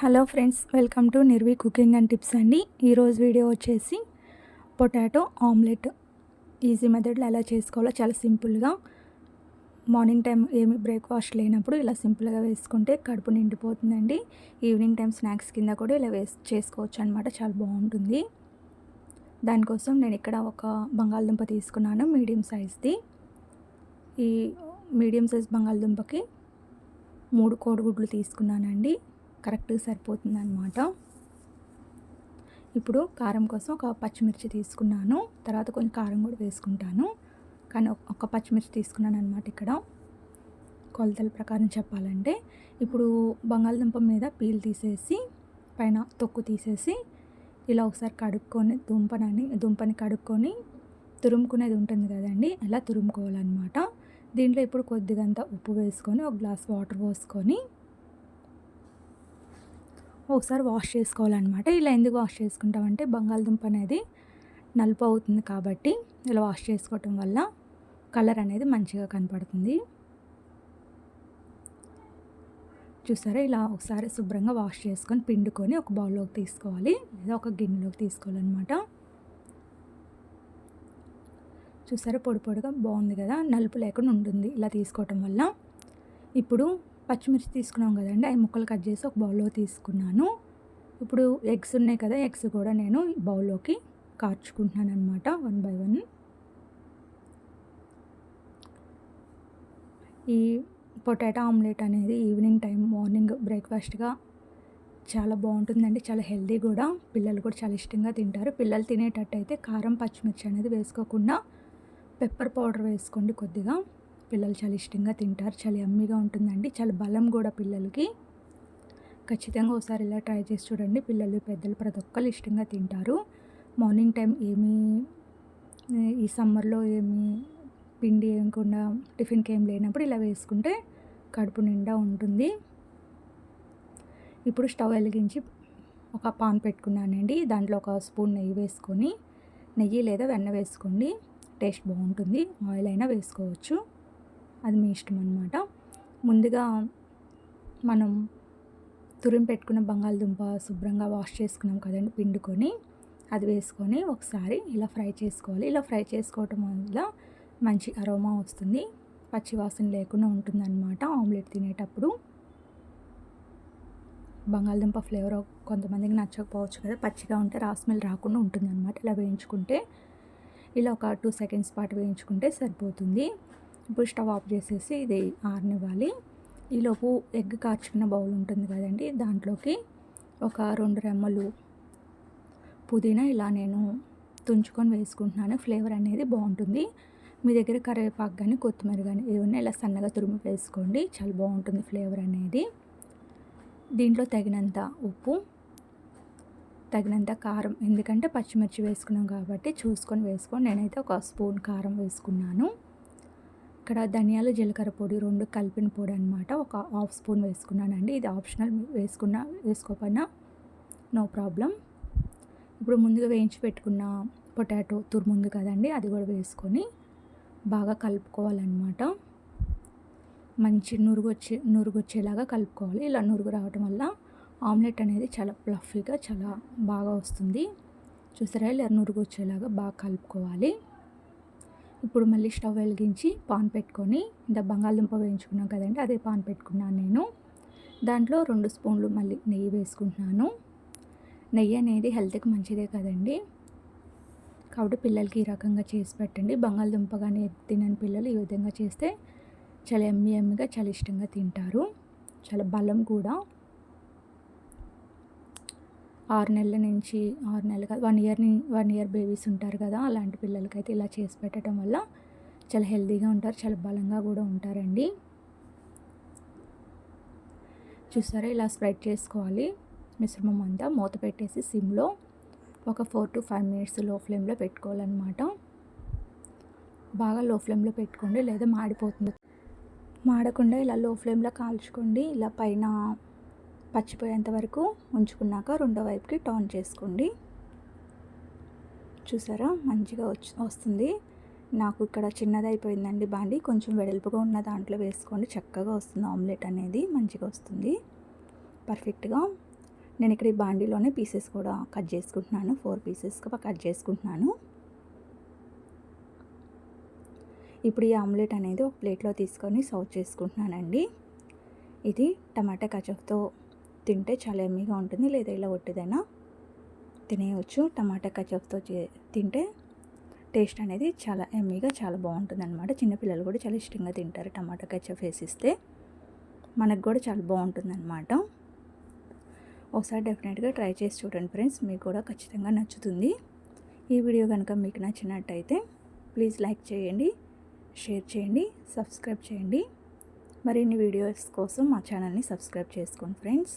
Hello friends welcome to Nirvi cooking and tips అండి. ఈరోజు video వచ్చేసి పొటాటో ఆమ్లెట్. ఈజీ మెథడ్లో ఎలా చేసుకోవాలో చాలా సింపుల్గా. మార్నింగ్ టైం ఏమి బ్రేక్ఫాస్ట్ లేనప్పుడు ఇలా సింపుల్గా వేసుకుంటే కడుపు నిండిపోతుందండి. ఈవినింగ్ టైం స్నాక్స్ కింద కూడా ఇలా వేసి చేసుకోవచ్చు అనమాట చాలా బాగుంటుంది. దానికోసం నేను ఇక్కడ ఒక బంగాళదుంప తీసుకున్నాను మీడియం సైజ్ది. ఈ మీడియం సైజ్ బంగాళదుంపకి మూడు కోడిగుడ్లు తీసుకున్నానండి. కరెక్ట్గా సరిపోతుంది అనమాట ఇప్పుడు కారం కోసం ఒక పచ్చిమిర్చి తీసుకున్నాను. తర్వాత కొంచెం కారం కూడా వేసుకుంటాను. కానీ ఒక పచ్చిమిర్చి తీసుకున్నాను అనమాట ఇక్కడ. కొలతల ప్రకారం చెప్పాలంటే. ఇప్పుడు బంగాళదుంప మీద పీల్ తీసేసి పైన తొక్కు తీసేసి ఇలా ఒకసారి కడుక్కొని దుంపనని దుంపని కడుక్కొని తురుముకునేది ఉంటుంది కదండి అలా తురుముకోవాలన్నమాట. దీంట్లో ఇప్పుడు కొద్దిగంత ఉప్పు వేసుకొని ఒక గ్లాస్ వాటర్ పోసుకొని ఒకసారి వాష్ చేసుకోవాలన్నమాట. ఇలా ఎందుకు వాష్ చేసుకుంటామంటే బంగాళదుంప అనేది నలుపు అవుతుంది కాబట్టి ఇలా వాష్ చేసుకోవటం వల్ల కలర్ అనేది మంచిగా కనపడుతుంది. చూసారా? ఇలా ఒకసారి శుభ్రంగా వాష్ చేసుకొని పిండుకొని ఒక బౌల్లోకి తీసుకోవాలి. లేదా ఒక గిన్నెలోకి తీసుకోవాలన్నమాట. చూసారా? పొడి పొడిగా బాగుంది కదా? నలుపు లేకుండా ఉంటుంది ఇలా తీసుకోవటం వల్ల. ఇప్పుడు పచ్చిమిర్చి తీసుకున్నాం కదండి. అవి ముక్కలు కట్ చేసి ఒక బౌల్లో తీసుకున్నాను. ఇప్పుడు ఎగ్స్ ఉన్నాయి కదా ఎగ్స్ కూడా నేను బౌల్లోకి కార్చుకుంటున్నాను అనమాట వన్ బై వన్. ఈ పొటాటో ఆమ్లెట్ అనేది ఈవినింగ్ టైం మార్నింగ్ బ్రేక్ఫాస్ట్గా చాలా బాగుంటుందండి చాలా హెల్దీ కూడా. పిల్లలు కూడా చాలా ఇష్టంగా తింటారు. పిల్లలు తినేటట్టు అయితే కారం పచ్చిమిర్చి అనేది వేసుకోకుండా పెప్పర్ పౌడర్ వేసుకోండి కొద్దిగా. పిల్లలు చాలా ఇష్టంగా తింటారు. చాలా ఎమ్మీగా ఉంటుందండి. చాలా బలం కూడా పిల్లలకి. ఖచ్చితంగా ఒకసారి ఇలా ట్రై చేసి చూడండి. పిల్లలు పెద్దలు ప్రతి ఒక్కరు ఇష్టంగా తింటారు. మార్నింగ్ టైం ఏమీ ఈ సమ్మర్లో ఏమి పిండి వేయకుండా టిఫిన్కి ఏం లేనప్పుడు ఇలా వేసుకుంటే కడుపు నిండా ఉంటుంది. ఇప్పుడు స్టవ్ వెలిగించి ఒక పాన్ పెట్టుకున్నానండి. దాంట్లో ఒక స్పూన్ నెయ్యి వేసుకొని నెయ్యి లేదా వెన్న వేసుకోండి. టేస్ట్ బాగుంటుంది. ఆయిల్ అయినా వేసుకోవచ్చు. అది మీ ఇష్టం అనమాట ముందుగా మనం తురిమి పెట్టుకున్న బంగాళదుంప శుభ్రంగా వాష్ చేసుకున్నాం కదండి పిండుకొని అది వేసుకొని ఒకసారి ఇలా ఫ్రై చేసుకోవాలి. ఇలా ఫ్రై చేసుకోవటం వల్ల మంచి అరోమా వస్తుంది. పచ్చి వాసన లేకుండా ఉంటుందన్నమాట ఆమ్లెట్ తినేటప్పుడు. బంగాళదుంప ఫ్లేవర్ కొంతమందికి నచ్చకపోవచ్చు కదా పచ్చిగా ఉంటే రాస్మెల్ రాకుండా ఉంటుందన్నమాట. ఇలా వేయించుకుంటే ఇలా ఒక టూ సెకండ్స్ పాటు వేయించుకుంటే సరిపోతుంది. ఇప్పుడు స్టవ్ ఆఫ్ చేసేసి ఇది ఆరనివ్వాలి. ఈలోపు ఎగ్ కాచుకున్న బౌల్ ఉంటుంది కదండి దాంట్లోకి ఒక రెండు రెమ్మలు పుదీనా ఇలా నేను తుంచుకొని వేసుకుంటున్నాను. ఫ్లేవర్ అనేది బాగుంటుంది. మీ దగ్గర కరివేపాకు కానీ కొత్తిమీర కానీ ఏమన్నా ఇలా సన్నగా తురిమి వేసుకోండి చాలా బాగుంటుంది ఫ్లేవర్ అనేది. దీంట్లో తగినంత ఉప్పు తగినంత కారం ఎందుకంటే పచ్చిమిర్చి వేసుకున్నాం కాబట్టి చూసుకొని వేసుకొని నేనైతే ఒక స్పూన్ కారం వేసుకున్నాను. ఇక్కడ ధనియాలు జీలకర్ర పొడి రెండు కలిపిన పొడి అనమాట ఒక హాఫ్ స్పూన్ వేసుకున్నానండి. ఇది ఆప్షనల్ వేసుకున్న వేసుకోకపోయినా నో ప్రాబ్లం. ఇప్పుడు ముందుగా వేయించి పెట్టుకున్న పొటాటో తురుముంది కదండి అది కూడా వేసుకొని బాగా కలుపుకోవాలన్నమాట. మంచి నురుగు వచ్చే నురుగు వచ్చేలాగా కలుపుకోవాలి. ఇలా నురుగు రావటం వల్ల ఆమ్లెట్ అనేది చాలా ప్లఫీగా చాలా బాగా వస్తుంది. చూసారా? ఇలా నురుగు వచ్చేలాగా బాగా కలుపుకోవాలి. ఇప్పుడు మళ్ళీ స్టవ్ వెలిగించి పాన్ పెట్టుకొని ఇంత బంగాళదుంప వేయించుకున్నాం కదండి అదే పాన్ పెట్టుకున్నాను నేను. దాంట్లో రెండు స్పూన్లు మళ్ళీ నెయ్యి వేసుకుంటున్నాను. నెయ్యి అనేది హెల్త్కి మంచిదే కదండి. కాబట్టి పిల్లలకి ఈ రకంగా చేసి పెట్టండి. బంగాళదుంప కానీ తినని పిల్లలు ఈ విధంగా చేస్తే చాలా ఎమ్మి ఎమ్మిగా చాలా ఇష్టంగా తింటారు. చాలా బలం కూడా. ఆరు నెలల నుంచి ఆరు నెలలు కాదు one year one year babies ఉంటారు కదా అలాంటి పిల్లలకైతే ఇలా చేసి పెట్టడం వల్ల చాలా హెల్తీగా ఉంటారు చాలా బలంగా కూడా ఉంటారండి. చూసారా ఇలా స్ప్రెడ్ చేసుకోవాలి. మిశ్రమం అంతా మూత పెట్టేసి సిమ్లో ఒక ఫోర్ టు ఫైవ్ మినిట్స్లో ఫ్లేమ్లో పెట్టుకోవాలన్నమాట. బాగా లో ఫ్లేమ్లో పెట్టుకోండి లేదా మాడిపోతుంది. మాడకుండా ఇలా లో ఫ్లేమ్లో కాల్చుకోండి ఇలా పైన పచ్చిపోయేంత వరకు ఉంచుకున్నాక రెండో వైపుకి టర్న్ చేసుకోండి. చూసారా? మంచిగా వచ్చి వస్తుంది. నాకు ఇక్కడ చిన్నది అయిపోయిందండి బాండి. కొంచెం వెడల్పుగా ఉన్న దాంట్లో వేసుకోండి. చక్కగా వస్తుంది ఆమ్లెట్ అనేది. మంచిగా వస్తుంది. పర్ఫెక్ట్గా. నేను ఇక్కడ ఈ బాండీలోనే పీసెస్ కూడా కట్ చేసుకుంటున్నాను. ఫోర్ పీసెస్గా కట్ చేసుకుంటున్నాను. ఇప్పుడు ఈ ఆమ్లెట్ అనేది ఒక ప్లేట్లో తీసుకొని సర్వ్ చేసుకుంటున్నానండి. ఇది టమాటా కచప్తో తింటే చాలా ఎమ్మీగా ఉంటుంది లేదా ఇలా ఒట్టిదైనా తినేయవచ్చు టమాటా కచప్తో తింటే టేస్ట్ అనేది చాలా ఎమ్మీగా చాలా బాగుంటుంది అనమాట చిన్నపిల్లలు కూడా చాలా ఇష్టంగా తింటారు టమాటా కచప్ వేసిస్తే. మనకు కూడా చాలా బాగుంటుంది అనమాట ఒకసారి డెఫినెట్గా ట్రై చేసి చూడండి ఫ్రెండ్స్ మీకు కూడా ఖచ్చితంగా నచ్చుతుంది. ఈ వీడియో కనుక మీకు నచ్చినట్టయితే ప్లీజ్ లైక్ చేయండి షేర్ చేయండి సబ్స్క్రైబ్ చేయండి. మరిన్ని వీడియోస్ కోసం మా ఛానల్ని సబ్స్క్రైబ్ చేసుకోండి friends.